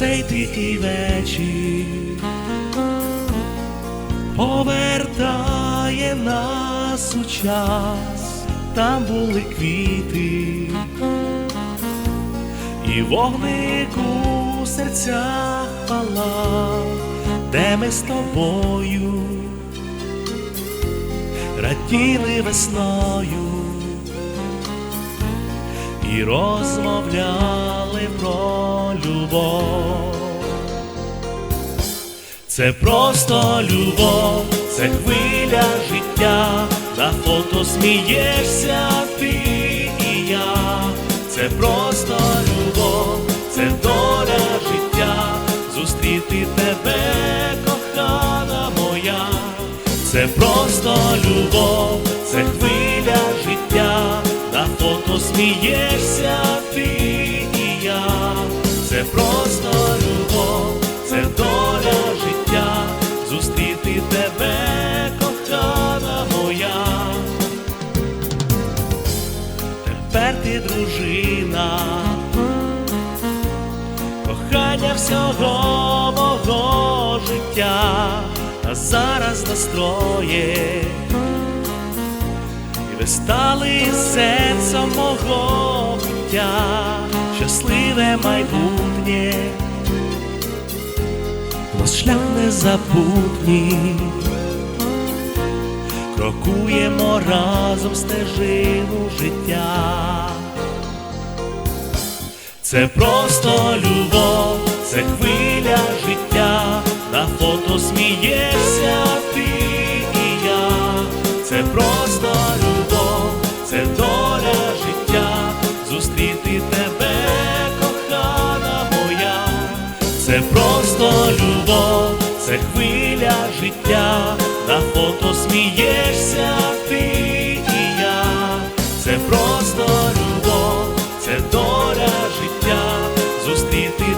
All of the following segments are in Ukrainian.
цей тихий вечір повертає нас у час, там були квіти, і вогник у серцях палав, де ми з тобою раділи весною і розмовляли про любов. Це просто любов, це хвиля життя, на фото смієшся ти і я, це просто любов, це доля життя, зустріти тебе, кохана моя, це просто любов, це хвиля життя, на фото смієшся дружина, кохання всього мого життя, а зараз настроє. І ви стали серцем мого буття, щасливе майбутнє, нас шлях незабутній, крокуємо разом стежину життя. Це просто любов, це хвиля життя, на фото смієшся ти і я, це просто любов, це доля життя, зустріти тебе, кохана моя, це просто любов, це хвиля життя, на фото смієшся зустріти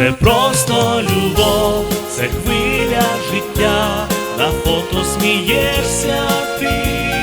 Це просто любов, це хвиля життя, на фото смієшся ти